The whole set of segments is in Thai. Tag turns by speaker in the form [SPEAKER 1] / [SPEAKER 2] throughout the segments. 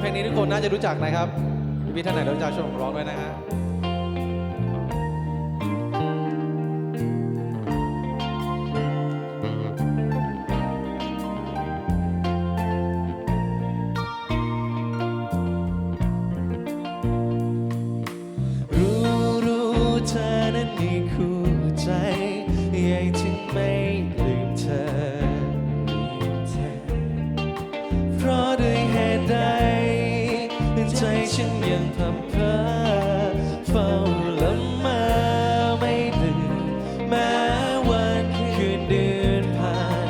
[SPEAKER 1] เพลงนี้ทุกคนน่าจะรู้จักนะครับพี่ท่านไหนรู้จักช่วยผมร้องด้วยนะฮะ
[SPEAKER 2] รู้รู้เธอนั้นมีคู่ใจใหญ่ ยังทำเพอเฝ้าลำมาไม่ลืมแม้วันคืนเดือนผ่าน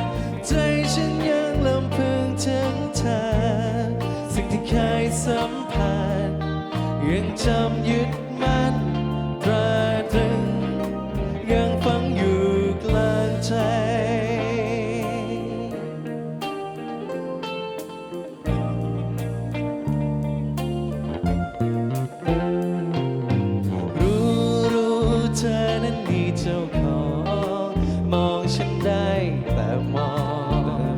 [SPEAKER 2] ใจฉันยังลำพึงถึงเธอ สิ่งที่เคยสัมผัสยังจำยึดมั่น ฉันได้แต่มอง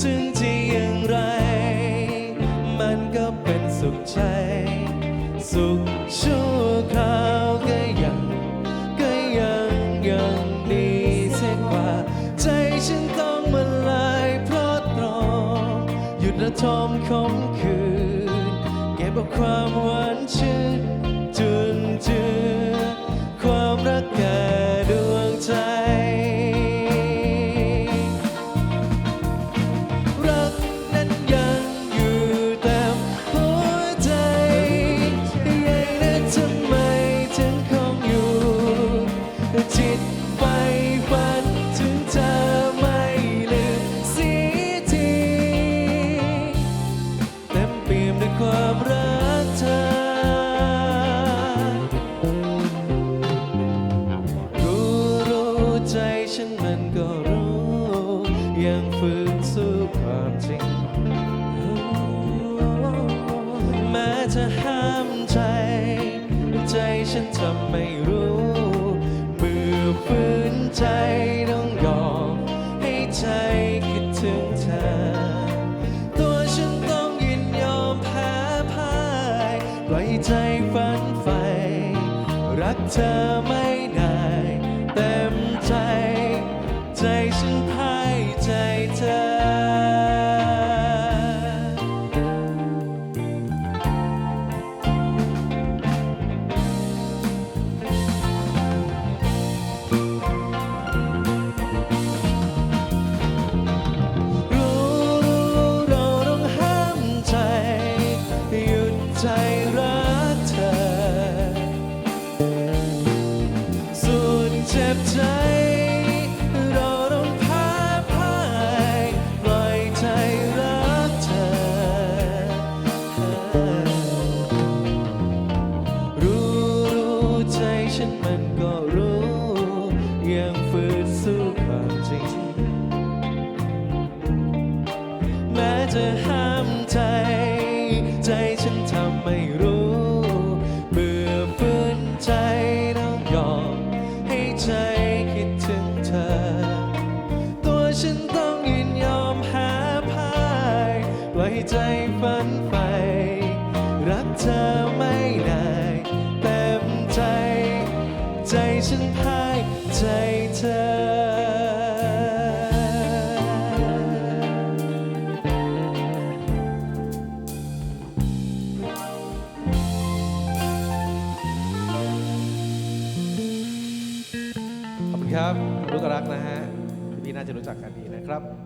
[SPEAKER 2] ถึงที่อย่างไร มันก็เป็นสุขใจ สุขชั่วคราวก็ยัง ก็ยังยังดีเสียกว่า ใจฉันต้องมันลายเพราะตรองหยุดระทมคมคืน เก็บเอาความหวานชื่น ฝืนสู้ความจริง แม้จะห้ามใจ ใจฉันทำไม่รู้เมื่อฝืนใจต้องยอมให้ใจคิดถึงเธอ ตัวฉันต้องยินยอมแพ้พ่ายปล่อยใจฝันใฝ่รักเธอไม่ได้ เต็มใจใจ ใจ เราต้องแพ้พ่ายปล่อยใจรักเธอ รู้รู้ใจฉันมันก็รู้ ยังฝืนสู้ความจริง แม้จะห้ามใจ ใจฉันทำไม่รู้ ใจฝันไป รักเธอไม่ได้เต็มใจ ใจฉันพ่ายใจเธอ
[SPEAKER 1] ขอบคุณครับลูกรักนะฮะ พี่ๆน่าจะรู้จักกันดีนะครับ